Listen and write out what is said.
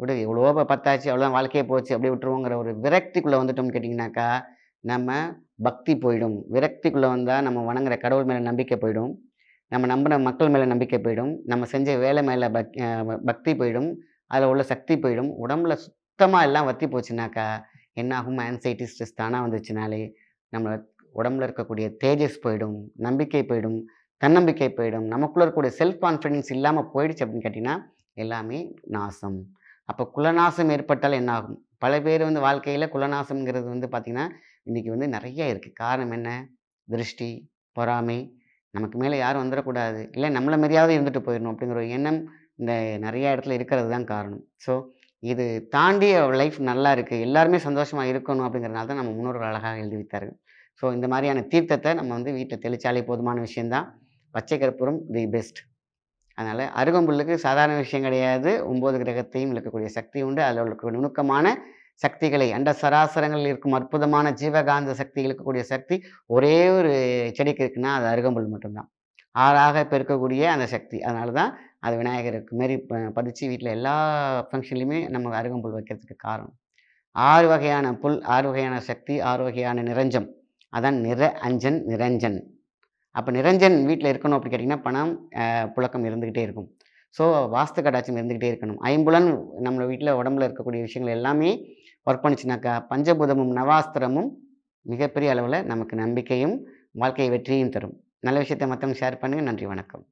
விடு இவ்வளோ பத்தாச்சு அவ்வளோ வாழ்க்கையே போச்சு அப்படியே விட்டுருவோங்கிற ஒரு விரக்திக்குள்ளே வந்துட்டோம்னு கேட்டிங்கனாக்கா நம்ம பக்தி போயிடும். விரக்திக்குள்ளே வந்தால் நம்ம வணங்குற கடவுள் மேலே நம்பிக்கை போயிடும். நம்ம நம்பின மக்கள் மேலே நம்பிக்கை போயிடும். நம்ம செஞ்ச வேலை மேலே பக் பக்தி போயிடும். அதில் உள்ள சக்தி போயிடும். உடம்புல சுத்தமாக எல்லாம் வத்தி போச்சுனாக்கா என்ன ஆகும் ஆன்சைட்டி ஸ்ட்ரெஸ் தானாக வந்துச்சுனாலே நம்ம உடம்புல இருக்கக்கூடிய தேஜஸ் போயிடும் நம்பிக்கை போயிடும் தன்னம்பிக்கை போயிடும். நமக்குள்ள இருக்கக்கூடிய செல்ஃப் கான்ஃபிடென்ஸ் இல்லாமல் போயிடுச்சு அப்படின்னு கேட்டிங்கன்னா எல்லாமே நாசம். அப்போ குலநாசம் ஏற்பட்டால் என்ன ஆகும் பல பேர் வந்து வாழ்க்கையில் குலநாசம்ங்கிறது வந்து பார்த்திங்கன்னா இன்றைக்கி வந்து நிறைய இருக்குது காரணம் என்ன? திருஷ்டி பொறாமை நமக்கு மேலே யாரும் வந்துடக்கூடாது இல்லை நம்மளை மாரியாவது இருந்துட்டு போயிடணும் அப்படிங்கிற ஒரு எண்ணம் இந்த நிறைய இடத்துல இருக்கிறது தான் காரணம். ஸோ இது தாண்டி லைஃப் நல்லா இருக்குது எல்லாருமே சந்தோஷமாக இருக்கணும் அப்படிங்கிறனால தான் நம்ம முன்னோர்கள் அழகாக எழுதி வைத்தார்கள். ஸோ இந்த மாதிரியான தீர்த்தத்தை நம்ம வந்து வீட்டில் தெளிச்சாலே போதுமான விஷயந்தான் பச்சை கற்பூரம் தி பெஸ்ட் அதனால் அருகம்புல்லுக்கு சாதாரண விஷயம் கிடையாது. ஒம்பது கிரகத்தையும் இழக்கக்கூடிய சக்தி உண்டு. அதில் உள்ள நுணுக்கமான சக்திகளை அண்ட சராசரங்களில் இருக்கும் அற்புதமான ஜீவகாந்த சக்தி இழுக்கக்கூடிய சக்தி ஒரே ஒரு செடிக்கு இருக்குன்னா அது அருகம்புல் மட்டும்தான். ஆறாக பெருக்கக்கூடிய அந்த சக்தி. அதனால தான் அது விநாயகருக்கு மாரி பதிச்சு வீட்டில் எல்லா ஃபங்க்ஷன்லையுமே நம்ம அருகம்புல் வைக்கிறதுக்கு காரணம். ஆறு வகையான புல் ஆறு வகையான சக்தி ஆறு வகையான நிரஞ்சம். அதான் நிற அஞ்சன் நிரஞ்சன். அப்போ நிரஞ்சன் வீட்டில் இருக்கணும் அப்படி கேட்டிங்கன்னா பணம் புழக்கம் இருந்துக்கிட்டே இருக்கும். ஸோ வாஸ்து கடாட்சம் இருந்துக்கிட்டே இருக்கணும். ஐம்புலன் நம்ம வீட்டில் உடம்புல இருக்கக்கூடிய விஷயங்கள் எல்லாமே ஒர்க் பண்ணிச்சுனாக்கா பஞ்சபூதமும் நவாஸ்திரமும் மிகப்பெரிய அளவில் நமக்கு நம்பிக்கையும் வாழ்க்கை வெற்றியும் தரும். நல்ல விஷயத்தை மற்றவங்க ஷேர் பண்ணுங்கள் நன்றி வணக்கம்.